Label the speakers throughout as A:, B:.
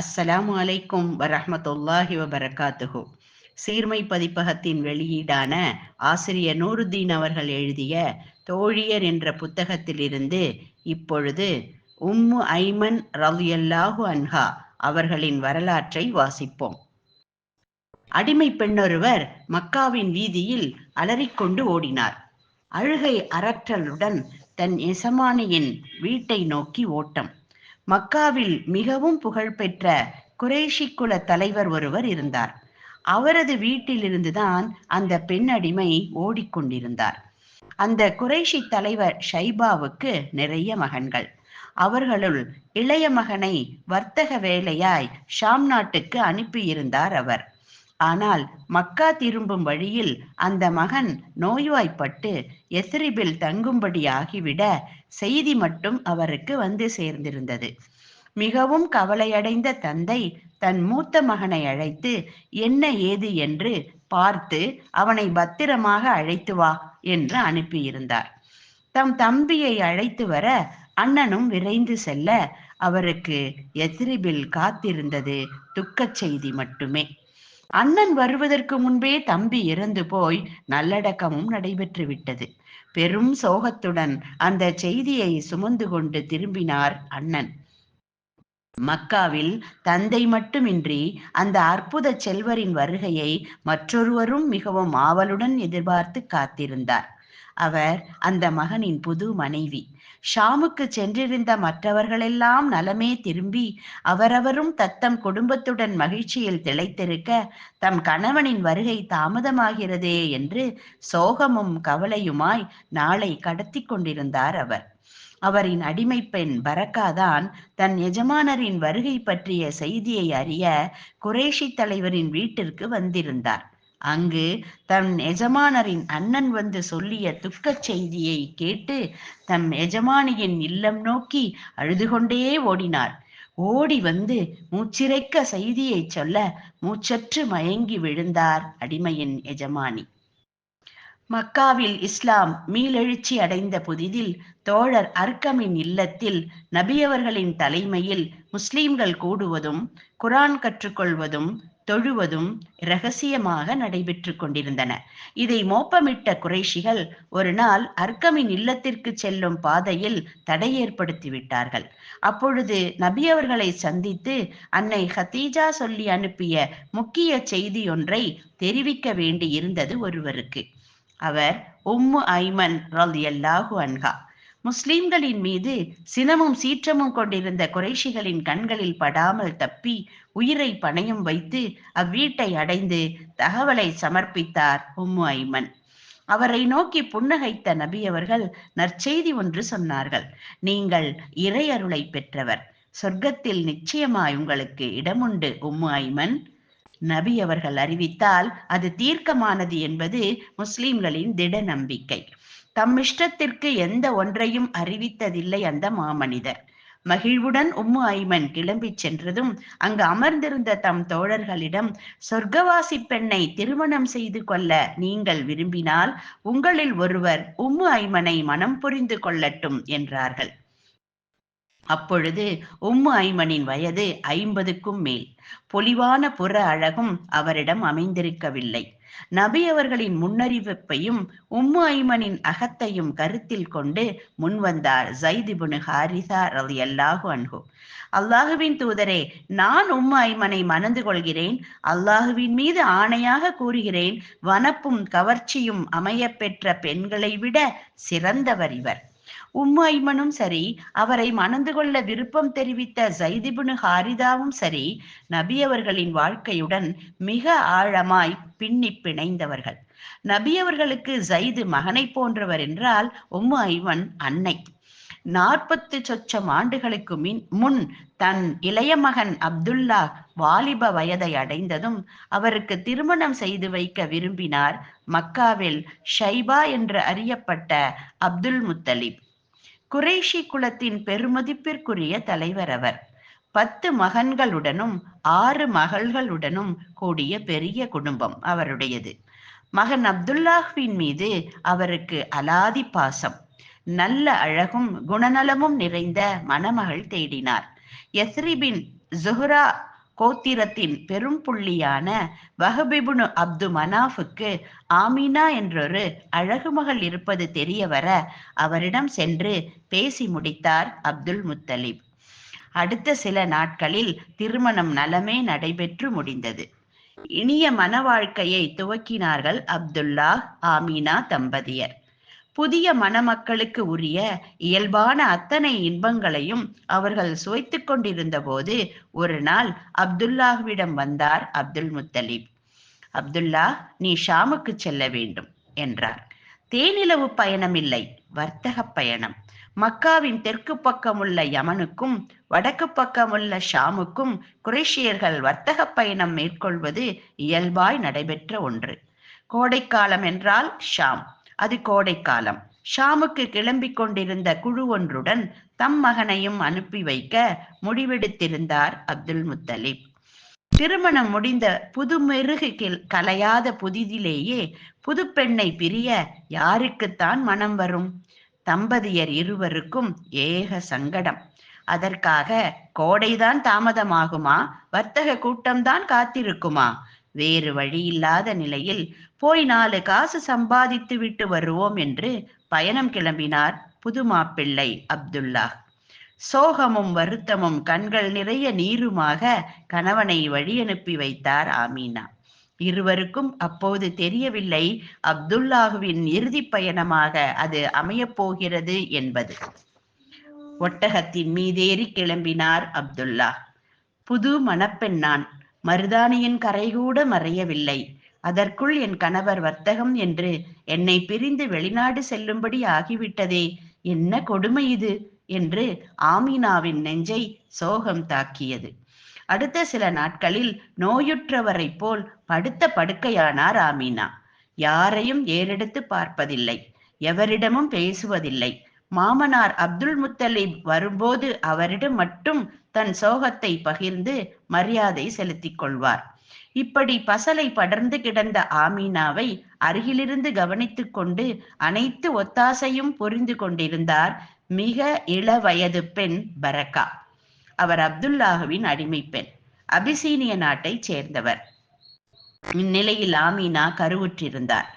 A: அஸ்ஸலாமு அலைக்கும் வரஹமத்துல்லாஹி வபரகாத்துஹு. சீர்மை பதிப்பகத்தின் வெளியீடான ஆசிரியர் நூருதீன் அவர்கள் எழுதிய தோழியர் என்ற புத்தகத்திலிருந்து இப்பொழுது உம்மு ஐமன் ரலியல்லாஹு அன்ஹா அவர்களின் வரலாற்றை வாசிப்போம். அடிமை பெண்ணொருவர் மக்காவின் வீதியில் அலறிக்கொண்டு ஓடினார். அழுகை அரற்றலுடன் தன் எசமானியின் வீட்டை நோக்கி ஓட்டம். மக்காவில் மிகவும் புகழ்பெற்ற குறைஷி குல தலைவர் ஒருவர் இருந்தார். அவரது வீட்டிலிருந்துதான் அந்த பெண் அடிமை ஓடிக்கொண்டிருந்தார். அந்த குறைஷி தலைவர் ஷைபாவுக்கு நிறைய மகன்கள். அவர்களுள் இளைய மகனை வர்த்தக வேலையாய் ஷாம் நாட்டுக்கு அனுப்பியிருந்தார் அவர். ஆனால் மக்கா திரும்பும் வழியில் அந்த மகன் நோய்வாய்ப்பட்டு எஸ்ரிபில் தங்கும்படி ஆகிவிட செய்தி மட்டும் அவருக்கு வந்து சேர்ந்திருந்தது. மிகவும் கவலையடைந்த தந்தை தன் மூத்த மகனை அழைத்து என்ன ஏது என்று பார்த்து அவனை பத்திரமாக அழைத்து வா என்று அனுப்பியிருந்தார். தம் தம்பியை அழைத்து வர அண்ணனும் விரைந்து செல்ல அவருக்கு எத்ரிபில் காத்திருந்தது துக்கச் செய்தி மட்டுமே. அண்ணன் வருவதற்கு முன்பே தம்பி இறந்து போய் நல்லடக்கமும் நடைபெற்று விட்டது. பெரும் சோகத்துடன் அந்த செய்தியை சுமந்து கொண்டு திரும்பினார் அண்ணன். மக்காவில் தந்தை மட்டுமின்றி அந்த அற்புத செல்வரின் வருகையை மற்றொருவரும் மிகவும் ஆவலுடன் எதிர்பார்த்து காத்திருந்தார். அவர் அந்த மகனின் புது மனைவி. ஷாமுக்கு சென்றிருந்த மற்றவர்களெல்லாம் நலமே திரும்பி அவரவரும் தத்தம் குடும்பத்துடன் மகிழ்ச்சியில் திளைத்திருக்க தம் கணவனின் வருகை தாமதமாகிறதே என்று சோகமும் கவலையுமாய் நாளை கடத்தி கொண்டிருந்தார் அவர். அவரின் அடிமை பெண் பரக்காதான் தன் எஜமானரின் வருகை பற்றிய செய்தியை அறிய குரேஷி தலைவரின் வீட்டிற்கு வந்திருந்தார். அங்கு தம் எஜமானரின் அண்ணன் வந்து சொல்லிய துக்கச் செய்தியை கேட்டு தம் எஜமானியின் இல்லம் நோக்கி அழுது கொண்டே ஓடினார். ஓடி வந்து மூச்சிறைக்க செய்தியை சொல்ல மூச்சற்று மயங்கி விழுந்தார் அடிமையின் எஜமானி. மக்காவில் இஸ்லாம் மீளெழுச்சி அடைந்த புதிதில் தோழர் அர்க்கமின் இல்லத்தில் நபியவர்களின் தலைமையில் முஸ்லிம்கள் கூடுவதும் குரான் கற்றுக்கொள்வதும் தொழுவதும் இரகசியமாக நடைபெற்று கொண்டிருந்தன. இதை மோப்பமிட்ட குறைஷிகள் ஒரு நாள் அர்க்கமின் இல்லத்திற்கு செல்லும் பாதையில் தடை ஏற்படுத்தி விட்டார்கள். அப்பொழுது நபி அவர்களை சந்தித்து அன்னை ஹத்தீஜா சொல்லி அனுப்பிய முக்கிய செய்தி ஒன்றை தெரிவிக்க வேண்டி இருந்தது ஒருவருக்கு. அவர் உம்மு ஐமன் ரலியல்லாஹு அன்ஹா. முஸ்லிம்களின் மீது சினமும் சீற்றமும் கொண்டிருந்த குறைஷிகளின் கண்களில் படாமல் தப்பி உயிரை பணையும் வைத்து அவ்வீட்டை அடைந்து தகவலை சமர்ப்பித்தார் உம்மு ஐமன். அவரை நோக்கி புன்னகைத்த நபி அவர்கள் நற்செய்தி ஒன்று சொன்னார்கள். நீங்கள் இறையருளை பெற்றவர். சொர்க்கத்தில் நிச்சயமாய் உங்களுக்கு இடமுண்டு உம்மு ஐமன். நபி அவர்கள் அறிவித்தால் அது தீர்க்கமானது என்பது முஸ்லிம்களின் திட நம்பிக்கை. தம் இஷ்டத்திற்கு எந்த ஒன்றையும் அறிவித்ததில்லை அந்த மாமனிதர். மகிழ்வுடன் உம்மு ஐமன் கிளம்பிச் சென்றதும் அங்கு அமர்ந்திருந்த தம் தோழர்களிடம் சொர்க்கவாசி பெண்ணை திருமணம் செய்து கொள்ள நீங்கள் விரும்பினால் உங்களில் ஒருவர் உம்மு ஐமனை மனம் புரிந்து கொள்ளட்டும் என்றார்கள். அப்பொழுது உம்மு ஐமனின் வயது ஐம்பதுக்கும் மேல். பொலிவான புற அழகும் அவரிடம் அமைந்திருக்கவில்லை. நபி அவர்களின் முன்னறிவிப்பையும் உம்மு ஐமனின் அகத்தையும் கருத்தில் கொண்டு முன்வந்தார் ஜைதிபுனு ஹாரிசா ரலி அல்லாஹு அன்ஹு. அல்லாஹுவின் தூதரே நான் உம்மு ஐமனை மணந்து கொள்கிறேன். அல்லாஹுவின் மீது ஆணையாக கூறுகிறேன். வனப்பும் கவர்ச்சியும் அமைய பெற்ற பெண்களை விட சிறந்தவர் இவர். உம்மு ஐமனும் சரி அவரை மணந்து கொள்ள விருப்பம் தெரிவித்த ஜைதிபுனு ஹாரிதாவும் சரி நபி அவர்களின் வாழ்க்கையுடன் மிக ஆழமாய் பின்னி பிணைந்தவர்கள். நபி அவர்களுக்கு ஜைது மகனை போன்றவர் என்றால் உம்மு ஐமன் அன்னை. நாற்பத்து சொச்சம் ஆண்டுகளுக்கு மின் முன் தன் இளைய மகன் அப்துல்லா வாலிப வயதை அடைந்ததும் அவருக்கு திருமணம் செய்து வைக்க விரும்பினார் மக்காவில் ஷைபா என்று அறியப்பட்ட அப்துல் முத்தலிப். குறைஷி குலத்தின் பெருமதிப்பிற்குரிய தலைவர் அவர். பத்து மகன்களுடனும் ஆறு மகள்களுடனும் கூடிய பெரிய குடும்பம் அவருடையது. மகன் அப்துல்லாஹ்வின் மீது அவருக்கு அலாதி பாசம். நல்ல அழகும் குணநலமும் நிறைந்த மணமகள் தேடினார். எஸ்ரிபின் ஜுஹ்ரா கோத்திரத்தின் பெரும் புள்ளியான வஹபிபுனு அப்து மனாஃபுக்கு ஆமீனா என்றொரு அழகு மகள் இருப்பது தெரிய வர அவரிடம் சென்று பேசி முடித்தார் அப்துல் முத்தலிப். அடுத்த சில நாட்களில் திருமணம் நலமே நடைபெற்று முடிந்தது. இனிய மன வாழ்க்கையை துவக்கினார்கள் அப்துல்லா ஆமீனா தம்பதியர். புதிய மணமக்களுக்கு உரிய இயல்பான அத்தனை இன்பங்களையும் அவர்கள் சுவைத்துக் கொண்டிருந்த போது ஒரு நாள் அப்துல்லாஹ்விடம் வந்தார் அப்துல் முத்தலிப். அப்துல்லா நீ ஷாமுக்கு செல்ல வேண்டும் என்றார். தேனிலவு பயணம் இல்லை வர்த்தக பயணம். மக்காவின் தெற்கு பக்கமுள்ள யமனுக்கும் வடக்கு பக்கமுள்ள ஷாமுக்கும் குரேஷியர்கள் வர்த்தக பயணம் மேற்கொள்வது இயல்பாய் நடைபெற்ற ஒன்று. கோடைக்காலம் என்றால் ஷாம். அது கோடைக்காலம். ஷாமுக்கு கிளம்பிக் கொண்டிருந்த குழு ஒன்றுடன் தம் மகனையும் அனுப்பி வைக்க முடிவெடுத்திருந்தார் அப்துல் முத்தலிப். திருமணம் முடிந்த புதுமெருகு கலையாத புதிதிலேயே புது பெண்ணை பிரிய யாருக்குத்தான் மனம் வரும்? தம்பதியர் இருவருக்கும் ஏக சங்கடம். அதற்காக கோடைதான் தாமதமாகுமா? வர்த்தக கூட்டம்தான் காத்திருக்குமா? வேறு வழியில்லாத நிலையில் போய் நாலு காசு சம்பாதித்து விட்டு வருவோம் என்று பயணம் கிளம்பினார் புது மாப்பிள்ளை அப்துல்லா. சோகமும் வருத்தமும் கண்கள் நிறைய நீருமாக கணவனை வழி அனுப்பி வைத்தார் ஆமீனா. இருவருக்கும் அப்போது தெரியவில்லை அப்துல்லாஹுவின் இறுதி பயணமாக அது அமையப் போகிறது என்பது. ஒட்டகத்தின் மீதேறி கிளம்பினார் அப்துல்லா. புது மணப்பெண்ணான். மருதானியின் கரைகூட மறையவில்லை. அதற்குள் என் கணவர் வர்த்தகம் என்று என்னை பிரிந்து வெளிநாடு செல்லும்படி ஆகிவிட்டதே. என்ன கொடுமை இது? என்று ஆமீனாவின் நெஞ்சை சோகம் தாக்கியது. அடுத்த சில நாட்களில் நோயுற்றவரை போல் படுத்த படுக்கையானார் ஆமீனா. யாரையும் ஏறெடுத்து பார்ப்பதில்லை. எவரிடமும் பேசுவதில்லை. மாமனார் அப்துல் முத்தலிப் வரும்போது அவரிடம் மட்டும் தன் சோகத்தை பகிர்ந்து மரியாதை செலுத்திக் கொள்வார். இப்படி பசலை படர்ந்து கிடந்த ஆமீனாவை அருகிலிருந்து கவனித்துக் கொண்டு அனைத்து ஒத்தாசையும் புரிந்து கொண்டிருந்தார் மிக இள வயது பெண் பரக்கா. அவர் அப்துல்லாஹுவின் அடிமை பெண் அபிசீனிய நாட்டைச் சேர்ந்தவர். இந்நிலையில் ஆமீனா கருவுற்றிருந்தார்.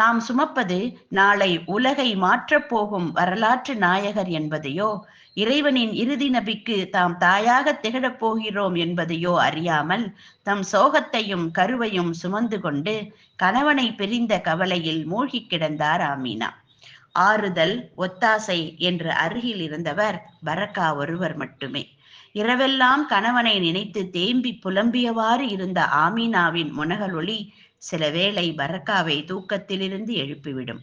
A: தாம் சுமப்பது நாளை உலகை மாற்றப் போகும் வரலாற்று நாயகர் என்பதையோ இறைவனின் இறுதி நபிக்கு தாம் தாயாக திகழப் போகிறோம் என்பதையோ அறியாமல் தம் சோகத்தையும் கருவையும் சுமந்து கொண்டு கணவனை பிரிந்த கவலையில் மூழ்கி கிடந்தார் ஆமீனா. ஆறுதல் ஒத்தாசை என்று அருகில் இருந்தவர் பரக்கா ஒருவர் மட்டுமே. இரவெல்லாம் கணவனை நினைத்து தேம்பி புலம்பியவாறு இருந்த ஆமீனாவின் முனகலொளி சில வேளை பரக்காவை தூக்கத்திலிருந்து எழுப்பிவிடும்.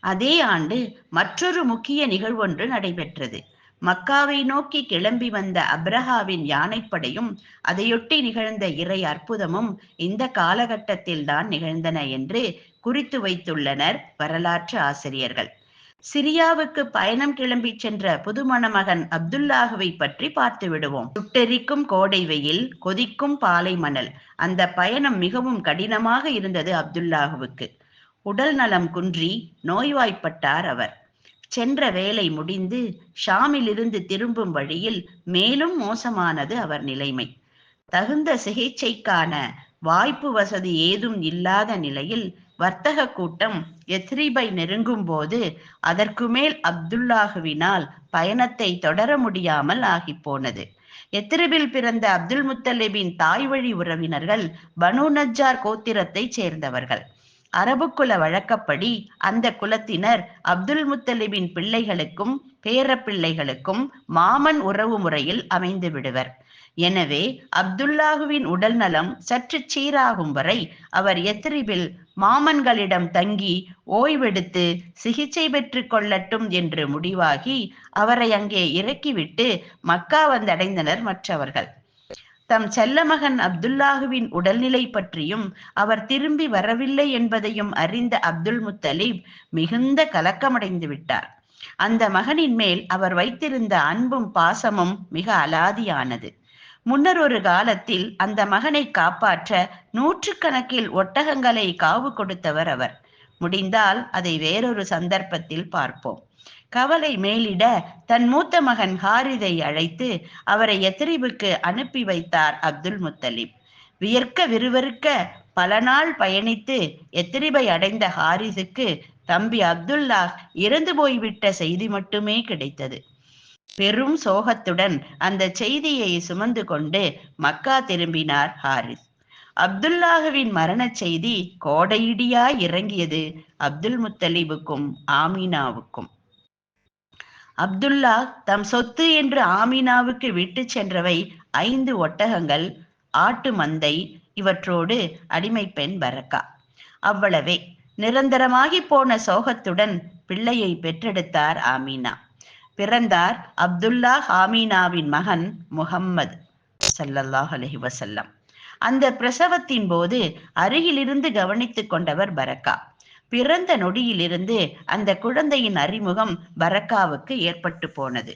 A: அதே ஆண்டு மற்றொரு முக்கிய நிகழ்வொன்று நடைபெற்றது. மக்காவை நோக்கி கிளம்பி வந்த அப்ரஹாவின் யானைப்படையும் அதையொட்டி நிகழ்ந்த இறை அற்புதமும் இந்த காலகட்டத்தில் தான் நிகழ்ந்தன என்று குறித்து வைத்துள்ளனர் வரலாற்று ஆசிரியர்கள். சிரியாவுக்கு பயணம் கிளம்பி சென்ற புதுமணமகன் அப்துல்லாஹுவை பற்றி பார்த்து விடுவோம். சுட்டெரிக்கும் கோடை வெயில் கொதிக்கும் பாலை மணல். அந்த பயணம் மிகவும் கடினமாக இருந்தது அப்துல்லாஹுவுக்கு. உடல் நலம் குன்றி நோய்வாய்ப்பட்டார் அவர். சென்ற வேலை முடிந்து ஷாமிலிருந்து திரும்பும் வழியில் மேலும் மோசமானது அவர் நிலைமை. தகுந்த சிகிச்சைக்கான வாய்ப்பு வசதி ஏதும் இல்லாத நிலையில் வர்த்தக கூட்டம் எத்ரிபை நெருங்கும் போது அதற்கு மேல் அப்துல்லாஹுவினால் பயணத்தை தொடர முடியாமல் ஆகி போனது எத்திரிபில் பிறந்த அப்துல் முத்தலிபின் தாய் வழி உறவினர்கள் பனு நஜார் கோத்திரத்தை சேர்ந்தவர்கள். அரபு குல வழக்கப்படி அந்த குலத்தினர் அப்துல் முத்தலிபின் பிள்ளைகளுக்கும் பேர பிள்ளைகளுக்கும் மாமன் உறவு முறையில் அமைந்து விடுவர். எனவே அப்துல்லாஹுவின் உடல் நலம் சற்று சீராகும் வரை அவர் எத்திரிபில் மாமன்களிடம் தங்கி ஓய்வெடுத்து சிகிச்சை பெற்று கொள்ளட்டும் என்று முடிவாகி அவரை அங்கே இறக்கிவிட்டு மக்கா வந்தடைந்தனர் மற்றவர்கள். தம் செல்ல மகன் அப்துல்லாஹுவின் உடல்நிலை பற்றியும் அவர் திரும்பி வரவில்லை என்பதையும் அறிந்த அப்துல் முத்தலீப் மிகுந்த கலக்கமடைந்து விட்டார். அந்த மகனின் மேல் அவர் வைத்திருந்த அன்பும் பாசமும் மிக அலாதியானது. முன்னர் ஒரு காலத்தில் அந்த மகனை காப்பாற்ற நூற்றுக்கணக்கில் ஒட்டகங்களை காவு கொடுத்தவர் அவர். முடிந்தால் அதை வேறொரு சந்தர்ப்பத்தில் பார்ப்போம். கவலை மேலிட தன் மூத்த மகன் ஹாரிதை அழைத்து அவரை எத்திரிபுக்கு அனுப்பி வைத்தார் அப்துல் முத்தலிப். வியர்க்க விறுவிறுக்க பல நாள் பயணித்து எத்திரிபை அடைந்த ஹாரிஸுக்கு தம்பி அப்துல்லா இறந்து போய்விட்ட செய்தி மட்டுமே கிடைத்தது. பெரும் சோகத்துடன் அந்த செய்தியை சுமந்து கொண்டு மக்கா திரும்பினார் ஹாரிஸ். அப்துல்லாஹுவின் மரண செய்தி கோடையிடியாய் இறங்கியது அப்துல் முத்தலிபுக்கும் ஆமீனாவுக்கும். அப்துல்லா தம் சொத்து என்று ஆமீனாவுக்கு விட்டு சென்றவை ஐந்து ஒட்டகங்கள் ஆட்டு மந்தை இவற்றோடு அடிமை பெண் பரக்கா. அவ்வளவே. நிரந்தரமாகி போன சோகத்துடன் பிள்ளையை பெற்றெடுத்தார் ஆமீனா. பிறந்தார் அப்துல்லா ஹாமீனாவின் மகன் முகம்மது சல்லல்லாஹ் அலஹி வசல்லம் அந்த பிரசவத்தின் போது அருகிலிருந்து கவனித்துக் கொண்டவர் பரக்கா. பிறந்த நொடியிலிருந்து அந்த குழந்தையின் அறிமுகம் பரக்காவுக்கு ஏற்பட்டு போனது.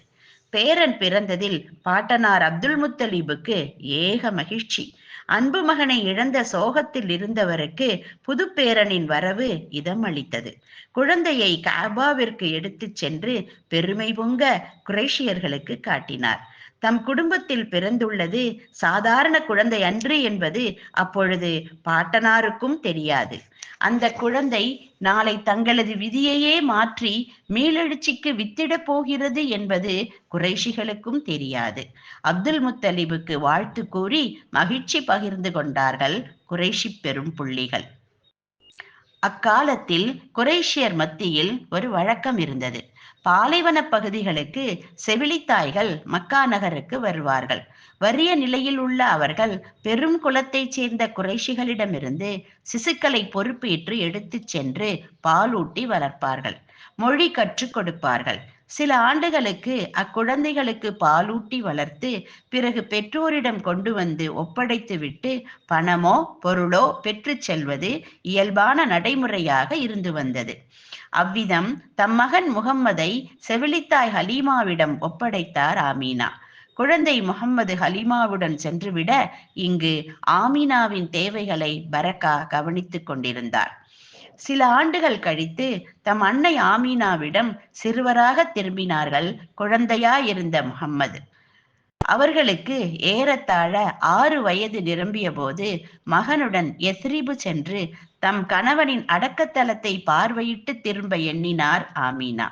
A: பேரன் பிறந்ததில் பாட்டனார் அப்துல் முத்தலீபுக்கு ஏக மகிழ்ச்சி. அன்பு மகனை இழந்த சோகத்தில் இருந்தவருக்கு புதுப்பேரனின் வரவு வரவு இதமளித்தது. குழந்தையை காபாவிற்கு எடுத்துச் சென்று பெருமை பொங்க குரேஷியர்களுக்கு காட்டினார். தம் குடும்பத்தில் பிறந்துள்ளது சாதாரண குழந்தை அன்று என்பது அப்பொழுது பாட்டனாருக்கும் தெரியாது. அந்த குழந்தை நாளை தங்களது விதியையே மாற்றி மீளெழுச்சிக்கு வித்திடப் போகிறது என்பது குறைஷிகளுக்கும் தெரியாது. அப்துல் முத்தலிபுக்கு வாழ்த்து கூறி மகிழ்ச்சி பகிர்ந்து கொண்டார்கள் குறைஷி பெரும் புள்ளிகள். அக்காலத்தில் குரேஷியர் மத்தியில் ஒரு வழக்கம் இருந்தது. பாலைவன பகுதிகளுக்கு செவிலித்தாய்கள் மக்கா நகருக்கு வருவார்கள். வறிய நிலையில் உள்ள அவர்கள் பெரும் குலத்தைச் சேர்ந்த குறைஷிகளிடமிருந்து சிசுக்களை பொறுப்பேற்று எடுத்துச் சென்று பாலூட்டி வளர்ப்பார்கள். மொழி கற்றுக் கொடுப்பார்கள். சில ஆண்டுகளுக்கு அக்குழந்தைகளுக்கு பாலூட்டி வளர்த்து பிறகு பெற்றோரிடம் கொண்டு வந்து ஒப்படைத்து விட்டு பணமோ பொருளோ பெற்றுச் செல்வது இயல்பான நடைமுறையாக இருந்து வந்தது. அவ்விதம் தம் மகன் முகம்மதை செவிலித்தாய் ஹலீமாவிடம் ஒப்படைத்தார் ஆமீனா. குழந்தை முகம்மது ஹலீமாவுடன் சென்றுவிட இங்கு ஆமீனாவின் தேவைகளை பரக்கா கவனித்துக் கொண்டிருந்தார். சில ஆண்டுகள் கழித்து தம் அன்னை ஆமீனாவிடம் சிறுவராக திரும்பினார்கள் குழந்தையாயிருந்த முகம்மது. அவர்களுக்கு ஏறத்தாழ ஆறு வயது நிரம்பிய போது மகனுடன் எத்ரிபு சென்று தம் கணவனின் அடக்கத்தலத்தை பார்வையிட்டு திரும்ப எண்ணினார் ஆமீனா.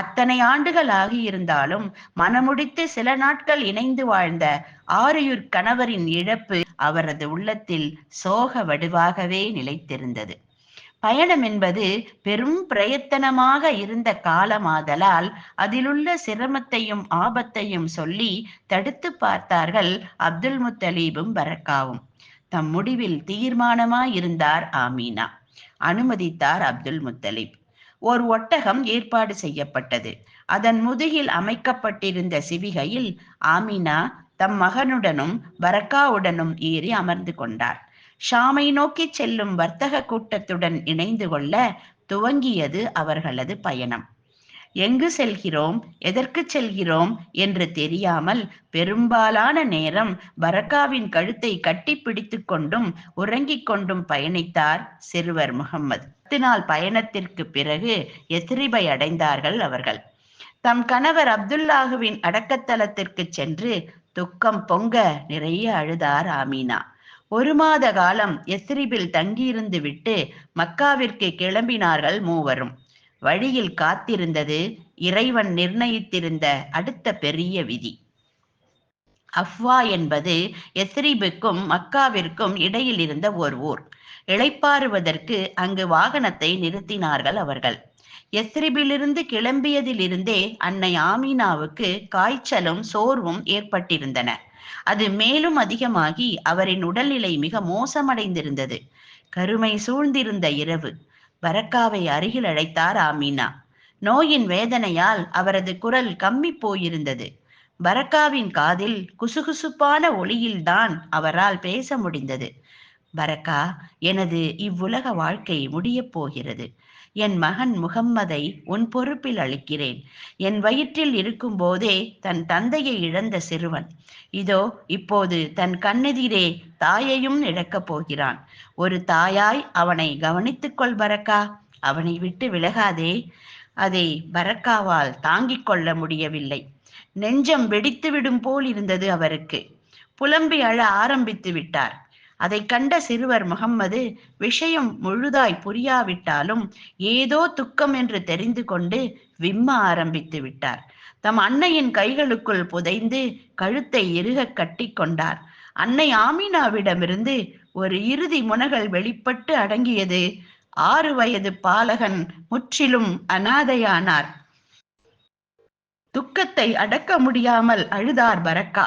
A: அத்தனை ஆண்டுகள் ஆகியிருந்தாலும் மனமுடித்து சில நாட்கள் இணைந்து வாழ்ந்த ஆரியூர் கணவரின் இழப்பு அவரது உள்ளத்தில் சோக வடுவாகவே நிலைத்திருந்தது. பயணம் என்பது பெரும் பிரயத்தனமாக இருந்த காலமாதலால் அதிலுள்ள சிரமத்தையும் ஆபத்தையும் சொல்லி தடுத்து பார்த்தார்கள் அப்துல் முத்தலீபும் பரக்காவும். தம் முடிவில் தீர்மானமாயிருந்தார் ஆமீனா. அனுமதித்தார் அப்துல் முத்தலிப். ஓர் ஒட்டகம் ஏற்பாடு செய்யப்பட்டது. அதன் முதுகில் அமைக்கப்பட்டிருந்த சிவிகையில் ஆமினா தம் மகனுடனும் பரக்காவுடனும் ஏறி அமர்ந்து கொண்டார். ஷாமை நோக்கி செல்லும் வர்த்தக கூட்டத்துடன் இணைந்து கொள்ள துவங்கியது அவர்களது பயணம். எங்கு செல்கிறோம்? எதற்கு செல்கிறோம்? என்று தெரியாமல் பெரும்பாலான நேரம் பரக்காவின் கழுத்தை கட்டி பிடித்து கொண்டும் உறங்கிக் கொண்டும் பயணித்தார் சிறுவர் முகம்மது. பத்து நாள் பயணத்திற்கு பிறகு எத்திரிபை அடைந்தார்கள் அவர்கள். தம் கணவர் அப்துல்லாஹுவின் அடக்கத்தலத்திற்கு சென்று துக்கம் பொங்க நிறைய அழுதார் ஆமீனா. ஒரு மாத காலம் எஸ்ரிபில் தங்கியிருந்து விட்டு மக்காவிற்கு கிளம்பினார்கள் மூவரும். வழியில் காத்திருந்தது இறைவன் நிர்ணயித்திருந்த அடுத்த பெரிய விதி. அஃப்வா என்பது எஸ்ரீபுக்கும் மக்காவிற்கும் இடையில் இருந்த ஒரு ஊர். இளைப்பாறுவதற்கு அங்கு வாகனத்தை நிறுத்தினார்கள் அவர்கள். எஸ்ரிபிலிருந்து கிளம்பியதிலிருந்தே அன்னை ஆமீனாவுக்கு காய்ச்சலும் சோர்வும் ஏற்பட்டிருந்தன. அது மேலும் அதிகமாகி அவரின் உடல்நிலை மிக மோசமடைந்திருந்தது. கருமை சூழ்ந்திருந்த இரவு. வரக்காவை அருகில் அழைத்தார் ஆமீனா. நோயின் வேதனையால் அவரது குரல் கம்மி போயிருந்தது. பரக்காவின் காதில் குசுகுசுப்பான ஒளியில்தான் அவரால் பேச முடிந்தது. பரக்கா எனது இவ்வுலக வாழ்க்கை முடியப் போகிறது. என் மகன் முகம்மதை உன் பொறுப்பில் அளிக்கிறேன். என் வயிற்றில் இருக்கும் போதே தன் தந்தையை இழந்த சிறுவன். இதோ இப்போது தன் கண்ணெதிரே தாயையும் இழக்கப் போகிறான். ஒரு தாயாய் அவனை கவனித்துக் கொள் பரக்கா. அவனை விட்டு விலகாதே. அதை பரக்காவால் தாங்கிக் கொள்ள முடியவில்லை. நெஞ்சம் வெடித்துவிடும் போல் இருந்தது அவருக்கு. புலம்பி அழ ஆரம்பித்து விட்டார். அதை கண்ட சிறுவர் முகம்மது விஷயம் முழுதாய் புரியாவிட்டாலும் ஏதோ துக்கம் என்று தெரிந்து கொண்டு விம்ம ஆரம்பித்து விட்டார். தம் அன்னையின் கைகளுக்குள் புதைந்து கழுத்தை இறுக கட்டி கொண்டார். அன்னை ஆமீனாவிடமிருந்து ஒரு இறுதி முனகல் வெளிப்பட்டு அடங்கியது. ஆறு வயது பாலகன் முற்றிலும் அனாதையானார். துக்கத்தை அடக்க முடியாமல் அழுதார் பரக்கா.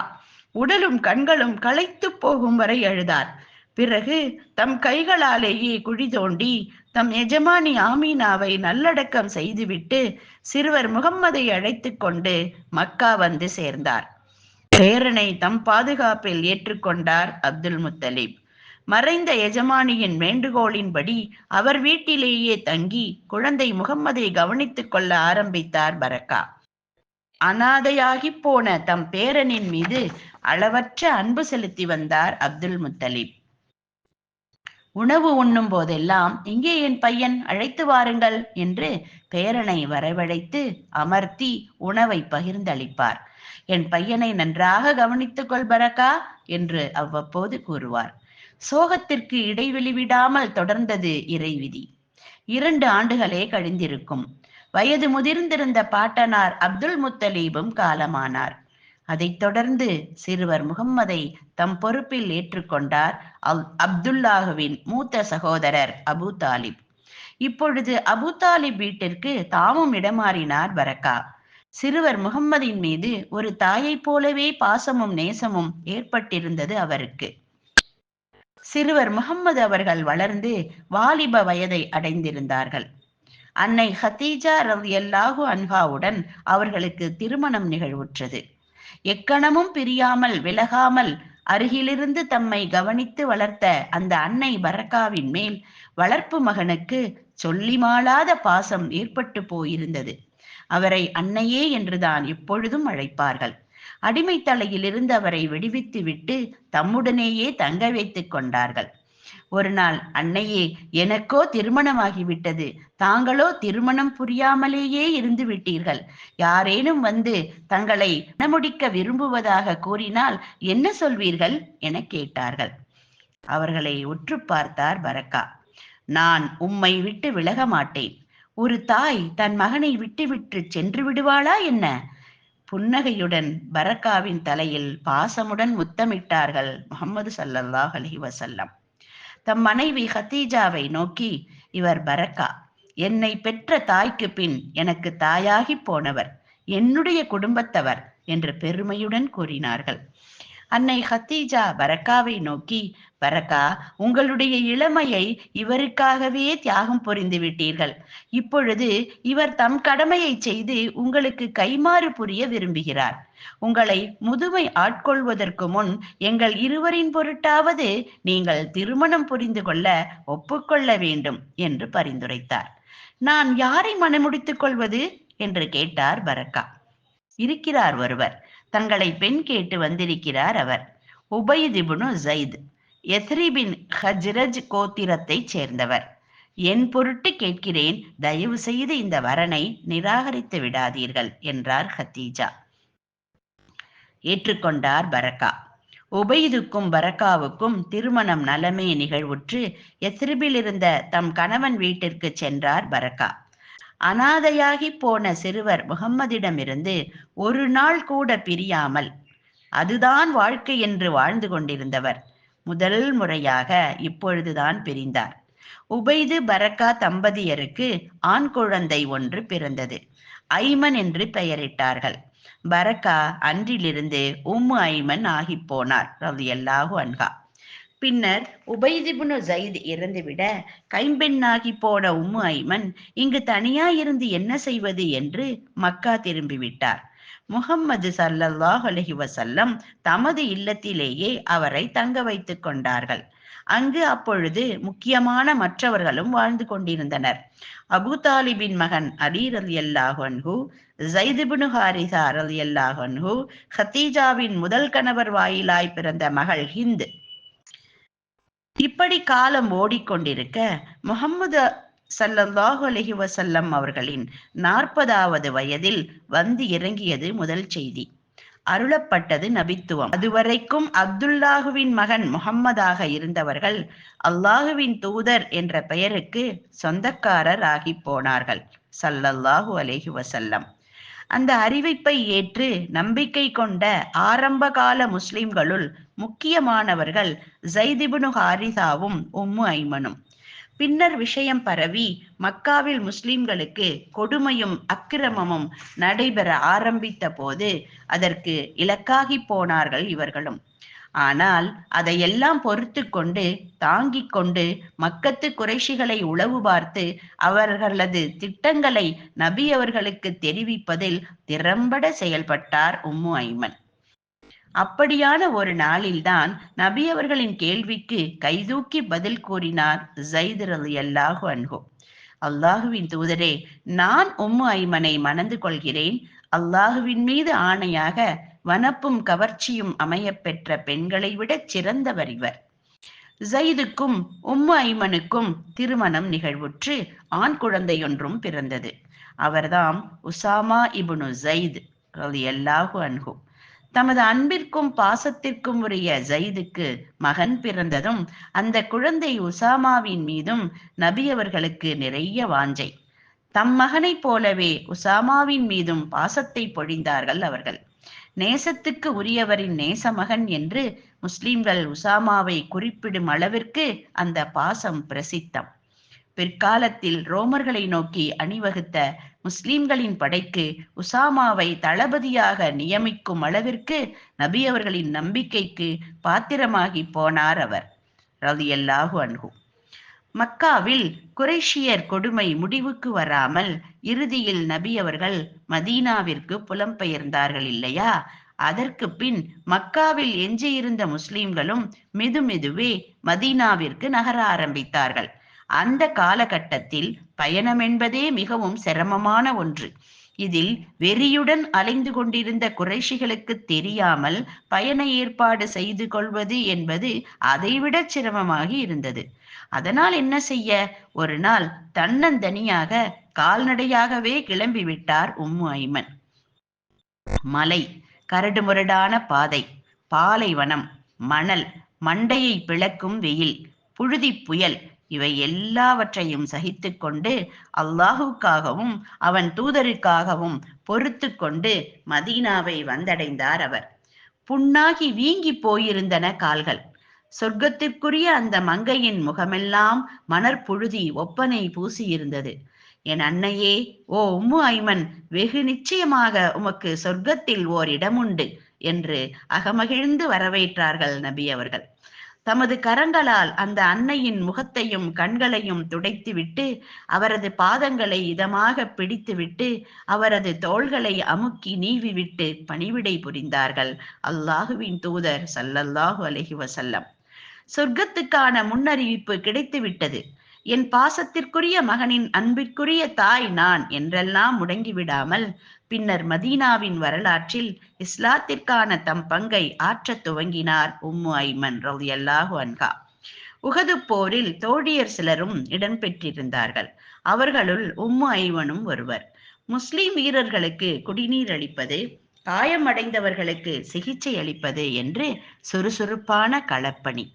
A: உடலும் கண்களும் களைத்து போகும் வரை அழுதார். பிறகு தம் கைகளாலேயே குழி தோண்டி தம் எஜமானி ஆமீனாவை நல்லடக்கம் செய்துவிட்டு சிறுவர் முகம்மதை அழைத்து கொண்டு மக்கா வந்து சேர்ந்தார். பேரனை தம் பாதுகாப்பில் ஏற்றுக்கொண்டார் அப்துல் முத்தலீப். மறைந்த எஜமானியின் வேண்டுகோளின்படி அவர் வீட்டிலேயே தங்கி குழந்தை முகம்மதை கவனித்துக் கொள்ள ஆரம்பித்தார் பரக்கா. அனாதையாகி போன தம் பேரனின் மீது அளவற்ற அன்பு செலுத்தி வந்தார் அப்துல் முத்தலீப். உணவு உண்ணும் போதெல்லாம் இங்கே என் பையன் அழைத்து வாருங்கள் என்று பேரனை வரவழைத்து அமர்த்தி உணவை பகிர்ந்தளிப்பார். என் பையனை நன்றாக கவனித்துக் கொள் பரக்கா என்று அவ்வப்போது கூறுவார். சோகத்திற்கு இடைவெளி விடாமல் தொடர்ந்தது இறைவிதி. இரண்டு ஆண்டுகளே கழிந்திருக்கும். வயது முதிர்ந்திருந்த பாட்டனார் அப்துல் முத்தலீபும் காலமானார். அதைத் தொடர்ந்து சிறுவர் முகம்மதை தம் பொறுப்பில் ஏற்றுக்கொண்டார் அல் அப்துல்லாஹுவின் மூத்த சகோதரர் அபு தாலிப். இப்பொழுது அபு தாலிப் வீட்டிற்கு தாமும் இடமாறினார் வரக்கா சிறுவர் முகம்மதின் மீது ஒரு தாயைப் போலவே பாசமும் நேசமும் ஏற்பட்டிருந்தது அவருக்கு. சிறுவர் முகம்மது அவர்கள் வளர்ந்து வாலிப வயதை அடைந்திருந்தார்கள். அன்னை ஹத்தீஜா ரவி அல்லாஹு அன்ஹாவுடன் அவர்களுக்கு திருமணம் நிகழ்வுற்றது. எக்கணமும் பிரியாமல் விலகாமல் அருகிலிருந்து தம்மை கவனித்து வளர்த்த அந்த அன்னை பரக்காவின் மேல் வளர்ப்பு மகனுக்கு சொல்லி மாளாத பாசம் ஏற்பட்டு போயிருந்தது. அவரை அன்னையே என்றுதான் எப்பொழுதும் அழைப்பார்கள். அடிமை தலையிலிருந்து அவரை விடுவித்து விட்டு தம்முடனேயே தங்க வைத்துக் கொண்டார்கள். ஒரு நாள் அன்னையே எனக்கோ திருமணமாகிவிட்டது. தாங்களோ திருமணம் புரியாமலேயே இருந்து விட்டீர்கள் யாரேனும் வந்து தங்களை மணமுடிக்க விரும்புவதாக கூறினால் என்ன சொல்வீர்கள்? என கேட்டார்கள். அவர்களை உற்று பார்த்தார் பரக்கா. நான் உம்மை விட்டு விலக மாட்டேன். ஒரு தாய் தன் மகனை விட்டுவிட்டு சென்று விடுவாளா என்ன? புன்னகையுடன் பரக்காவின் தலையில் பாசமுடன் முத்தமிட்டார்கள் முகமது சல்லல்லாஹ் அலஹி வசல்லம் தம் மனைவி ஹத்தீஜாவை நோக்கி இவர் பரக்கா என்னை பெற்ற தாய்க்கு பின் எனக்கு தாயாகி போனவர் என்னுடைய குடும்பத்தவர் என்று பெருமையுடன் கூறினார்கள். அன்னை ஹத்தீஜா பரக்காவை நோக்கி பரக்கா உங்களுடைய இளமையை இவருக்காகவே தியாகம் புரிந்து விட்டீர்கள். இப்பொழுது இவர் தம் கடமையை செய்து உங்களுக்கு கைமாறு புரிய விரும்புகிறார். உங்களை முதுமை ஆட்கொள்வதற்கு முன் எங்கள் இருவரின் பொருட்டாவது நீங்கள் திருமணம் புரிந்து கொள்ள ஒப்புக்கொள்ள வேண்டும் என்று பரிந்துரைத்தார். நான் யாரை மனமுடித்துக் கொள்வது? என்று கேட்டார் பரக்கா இருக்கிறார் ஒருவர். தங்களை பெண் கேட்டு வந்திருக்கிறார் அவர். உபயதிபுனு ஜைத் எத்ரிபின் ஹஜ்ரஜ் கோத்திரத்தைச் சேர்ந்தவர். என் பொருட்டு கேட்கிறேன் தயவு செய்து இந்த வரனை நிராகரித்து விடாதீர்கள் என்றார் ஹத்தீஜா. ஏற்றுக்கொண்டார் பரக்கா. உபைதுக்கும் பரக்காவுக்கும் திருமணம் நலமே நிகழ்வுற்று எத்ரிபில் இருந்த தம் கணவன் வீட்டிற்கு சென்றார் பரக்கா. அனாதையாகி போன சிறுவர் முகம்மதிடமிருந்து ஒரு நாள் கூட பிரியாமல் அதுதான் வாழ்க்கை என்று வாழ்ந்து கொண்டிருந்தவர். முதல் முறையாக இப்பொழுதுதான் பிரிந்தார். உபைது பரக்கா தம்பதியருக்கு ஆண் குழந்தை ஒன்று பிறந்தது. ஐமன் என்று பெயரிட்டார்கள். பரக்கா அன்றிலிருந்து உம்மு ஐமன் ஆகி போனார். ரவி அல்லாஹு அன்ஹா. பின்னர் உபைதிபுனு ஜயித் இறந்துவிட கைம்பெண்ணாகி போன உம்மு ஐமன் இங்கு தனியா இருந்து என்ன செய்வது என்று மக்கா திரும்பிவிட்டார். முகம்மது சல்லல்லாஹ் அலஹி வசல்லம் தமது இல்லத்திலேயே அவரை தங்க வைத்துக் கொண்டார்கள். அங்கு அப்பொழுது முக்கியமான மற்றவர்களும் வாழ்ந்து கொண்டிருந்தனர். அபு தாலிபின் மகன் அலி ரலி அல்லாஹன்ஹு ஜைதுபினு ஹாரிசா ரலி அல்லாஹன்ஹு ஹத்தீஜாவின் முதல் கணவர் வாயிலாய் பிறந்த மகள் ஹிந்த். இப்படி காலம் ஓடிக்கொண்டிருக்க முகம்மது சல்லல்லாஹு அலஹி வசல்லம் அவர்களின் நாற்பதாவது வயதில் வந்து இறங்கியது முதல் செய்தி. அருளப்பட்டது நபித்துவம். அதுவரைக்கும் அப்துல்லாஹுவின் மகன் முகம்மதாக இருந்தவர்கள் அல்லாஹுவின் தூதர் என்ற பெயருக்கு சொந்தக்காரர் ஆகி போனார்கள். சல்லல்லாஹு அலஹி வசல்லம் அந்த அறிவிப்பை ஏற்று நம்பிக்கை கொண்ட ஆரம்பகால முஸ்லிம்களுள் முக்கியமானவர்கள் ஜைதிபுனு ஹாரிசாவும் உம்மு ஐமனும். பின்னர் விஷயம் பரவி மக்காவில் முஸ்லிம்களுக்கு கொடுமையும் அக்கிரமமும் நடைபெற ஆரம்பித்த போது அதற்கு இலக்காகி போனார்கள் இவர்களும். ஆனால் அதையெல்லாம் பொறுத்து கொண்டு தாங்கிக் கொண்டு மக்கத்து குறைஷிகளை உளவு பார்த்து அவர்களது திட்டங்களை நபி அவர்களுக்கு தெரிவிப்பதில் திறம்பட செயல்பட்டார் உம்மு ஐமன். அப்படியான ஒரு நாளில்தான் நபி அவர்களின் கேள்விக்கு கைதூக்கி பதில் கூறினார் ஜைத் அலி அல்லாஹு அன்ஹோ. அல்லாஹுவின் தூதரே நான் உம்மு ஐமனை மணந்து கொள்கிறேன். அல்லாஹுவின் மீது ஆணையாக வனப்பும் கவர்ச்சியும் அமையப்பெற்ற பெண்களை விட சிறந்தவர் இவர். ஜயிதுக்கும் உம்மு ஐமனுக்கும் திருமணம் நிகழ்வுற்று ஆண் குழந்தையொன்றும் பிறந்தது. அவர்தாம் உசாமா இபுனு ஜயித் அல்லாஹு அன்ஹு. தமது அன்பிற்கும் பாசத்திற்கும் உரிய ஜயிதுக்கு மகன் பிறந்ததும் அந்த குழந்தை உசாமாவின் மீதும் நபி அவர்களுக்கு நிறைய வாஞ்சை. தம் மகனைப் போலவே உசாமாவின் மீதும் பாசத்தை பொழிந்தார்கள் அவர்கள். நேசத்துக்கு உரியவரின் நேச மகன் என்று முஸ்லிம்கள் உசாமாவை குறிப்பிடும் அளவிற்கு அந்த பாசம் பிரசித்தம். பிற்காலத்தில் ரோமர்களை நோக்கி அணிவகுத்த முஸ்லிம்களின் படைக்கு உசாமாவை தளபதியாக நியமிக்கும் அளவிற்கு நபி அவர்களின் நம்பிக்கைக்கு பாத்திரமாகி போனார் அவர் ரலியல்லாஹு அன்ஹு. மக்காவில் குறைஷியர் கொடுமை முடிவுக்கு வராமல் இறுதியில் நபி அவர்கள் மதீனாவிற்கு புலம்பெயர்ந்தார்கள் இல்லையா? அதற்கு பின் மக்காவில் எஞ்சியிருந்த முஸ்லிம்களும் மெதுமெதுவே மதீனாவிற்கு நகர ஆரம்பித்தார்கள். அந்த காலகட்டத்தில் பயணம் என்பதே மிகவும் சிரமமான ஒன்று. இதில் வெறியுடன் அலைந்து கொண்டிருந்த குறைஷிகளுக்கு தெரியாமல் பயண ஏற்பாடு செய்து கொள்வது என்பது அதைவிட சிரமமாகி இருந்தது. அதனால் என்ன செய்ய? ஒரு நாள் தன்னந்தனியாக கால்நடையாகவே கிளம்பிவிட்டார் உம்மு ஐமன். மலை கரடுமுரடான பாதை பாலைவனம் மணல் மண்டையை பிளக்கும் வெயில் புழுதி புயல் இவை எல்லாவற்றையும் சகித்து கொண்டு அல்லாஹுக்காகவும் அவன் தூதருக்காகவும் பொறுத்து கொண்டு மதீனாவை வந்தடைந்தார் அவர். புண்ணாகி வீங்கி போயிருந்தன கால்கள். சொர்க்கத்திற்குரிய அந்த மங்கையின் முகமெல்லாம் மணற்புழுதி ஒப்பனை பூசியிருந்தது. என் அன்னையே ஓ உம்மு ஐமன் வெகு நிச்சயமாக உமக்கு சொர்க்கத்தில் ஓர் இடமுண்டு என்று அகமகிழ்ந்து வரவேற்றார்கள் நபி அவர்கள். தமது கரங்களால் அந்த அன்னையின் முகத்தையும் கண்களையும் துடைத்துவிட்டு அவரது பாதங்களை இதமாக பிடித்துவிட்டு அவரது தோள்களை அமுக்கி நீவிவிட்டு பணிவிடை புரிந்தார்கள். அல்லாஹுவின் தூதர் சல்லல்லாஹு அலஹி வசல்லம் சொர்க்கத்துக்கான முன்னறிவிப்பு கிடைத்துவிட்டது. என் பாசத்திற்குரிய மகனின் அன்பிற்குரிய தாய் நான் என்றெல்லாம் முடங்கிவிடாமல் பின்னர் மதீனாவின் வரலாற்றில் இஸ்லாத்திற்கான தம் பங்கை ஆற்றத் துவங்கினார் உம்மு ஐமன் ரலியல்லாஹு அன்ஹா. உகது போரில் தோழியர் சிலரும் இடம்பெற்றிருந்தார்கள். அவர்களுள் உம்மு ஐமனும் ஒருவர். முஸ்லிம் வீரர்களுக்கு குடிநீர் அளிப்பது காயமடைந்தவர்களுக்கு சிகிச்சை அளிப்பது என்று சுறுசுறுப்பான களப்பணி.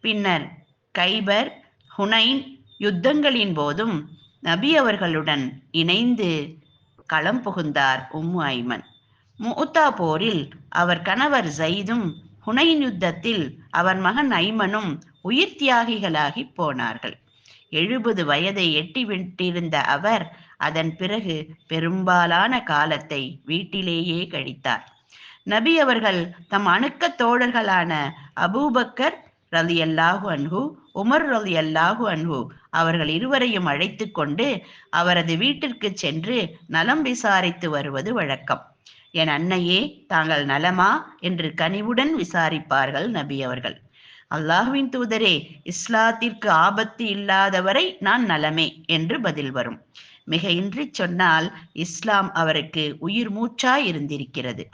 A: பின்னர் கைபர் ஹுனைன் யுத்தங்களின் போதும் நபி அவர்களுடன் இணைந்து களம் புகுந்தார் உம்மு ஐமன். மூத்தா போரில் அவர் கணவர் ஜயிதும் ஹுனைன் யுத்தத்தில் அவர் மகன் ஐமனும் உயிர் தியாகிகளாகி போனார்கள். எழுபது வயதை எட்டிவிட்டிருந்த அவர் அதன் பிறகு பெரும்பாலான காலத்தை வீட்டிலேயே கழித்தார். நபி அவர்கள் தம் அணுக்க தோழர்களான அபூபக்கர் ரலி அல்லாஹு அன்ஹு உமர் ரலி அல்லாஹு அன்ஹு அவர்கள் இருவரையும் அழைத்து கொண்டு அவரது வீட்டிற்கு சென்று நலம் விசாரித்து வருவது வழக்கம். என் அன்னையே தாங்கள் நலமா? என்று கனிவுடன் விசாரிப்பார்கள் நபி அவர்கள். அல்லாஹுவின் தூதரே இஸ்லாத்திற்கு ஆபத்து இல்லாதவரை நான் நலமே என்று பதில் வரும். மிக இன்றி சொன்னால் இஸ்லாம் அவருக்கு உயிர் மூச்சாய் இருந்திருக்கிறது.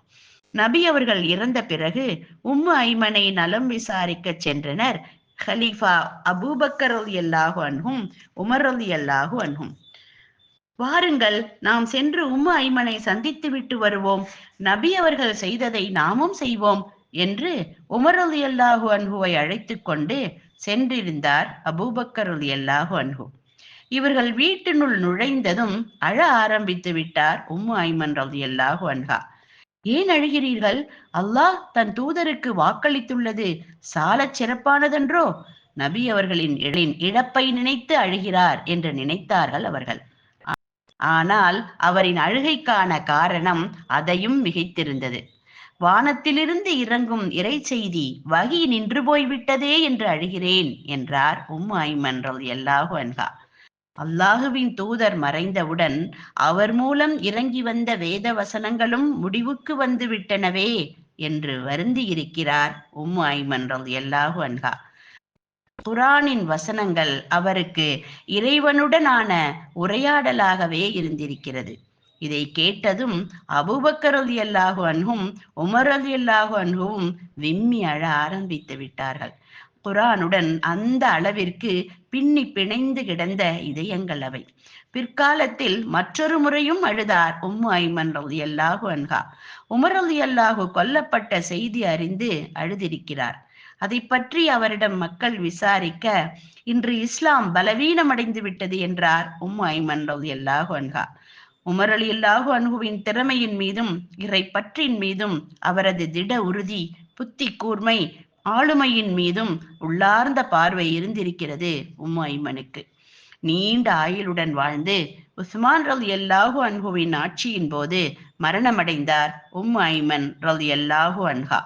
A: நபி அவர்கள் இறந்த பிறகு உம்மு ஐமனை நலம் விசாரிக்க சென்றனர் ஹலீஃபா அபூபக்கர் அலி அல்லாஹு அன்ஹும் உமர் அலி அல்லாஹு அன்ஹும் வாருங்கள் நாம் சென்று உம்மு ஐமனை சந்தித்து விட்டு வருவோம் நபி அவர்கள் செய்ததை நாமும் செய்வோம் என்று உமர் அலி அல்லாஹு அன்ஹுவை அழைத்து கொண்டு சென்றிருந்தார் அபூபக்கர் அலி அல்லாஹு அன்ஹு இவர்கள் வீட்டினுள் நுழைந்ததும் அழ ஆரம்பித்து விட்டார் உம்மு ஐமன் ரலி அல்லாஹு அன்ஹா ஏன் அழுகிறீர்கள்? அல்லாஹ் தன் தூதருக்கு வாக்களித்துள்ளது. சாலச் சிறப்பானதென்றோ? நபி அவர்களின் இழப்பை நினைத்து அழுகிறார் என்று நினைத்தார்கள் அவர்கள். ஆனால் அவரின் அழுகைக்கான காரணம் அதையும் மிகைத்திருந்தது. வானத்திலிருந்து இறங்கும் இறை செய்தி வகி நின்று போய்விட்டதே என்று அழுகிறேன் என்றார் உம் ஐமன் ரலியல்லாஹு அன்ஹா. அல்லாஹுவின் தூதர் மறைந்தவுடன் அவர் மூலம் இறங்கி வந்த வேத வசனங்களும் முடிவுக்கு வந்து விட்டனவே என்று வருந்தி இருக்கிறார் உம்மு ஐமன் எல்லாஹு அன்ஹா. குரானின் வசனங்கள் அவருக்கு இறைவனுடனான உரையாடலாகவே இருந்திருக்கிறது. இதை கேட்டதும் அபூபக்கர் அலி அல்லாஹு அன்ஹும் உமர் அலி அல்லாஹு அன்ஹும் விம்மி அழ ஆரம்பித்து விட்டார்கள். குரானுடன் அந்த அளவிற்கு பின்னி பிணைந்து கிடந்த இதயங்கள் அவை. பிற்காலத்தில் மற்றொரு முறையும் அழுதார் உம்மு ஐமன் ரவுதி அல்லாஹு அன்ஹா. உமர் ரவுதி அல்லாஹு கொல்லப்பட்ட செய்தி அறிந்து அழுதிருக்கிறார். அதை பற்றி அவரிடம் மக்கள் விசாரிக்க இன்று இஸ்லாம் பலவீனமடைந்து விட்டது என்றார் உம்மு ஐமன் ரவுதி அல்லாஹு அன்ஹா. உமர் அலி அல்லாஹு அன்ஹுவின் திறமையின் மீதும் இறை பற்றின் மீதும் அவரது திட உறுதி புத்தி கூர்மை ஆளுமையின் மீதும் உள்ளார்ந்த பார்வை இருந்திருக்கிறது உம்மு ஐமனுக்கு நீண்ட ஆயுளுடன் வாழ்ந்து உஸ்மான் ரல் எல்லாஹு அன்ஹுவின் ஆட்சியின் போது மரணமடைந்தார் உம்மு ஐமன் ரல் எல்லாஹு அன்ஹா.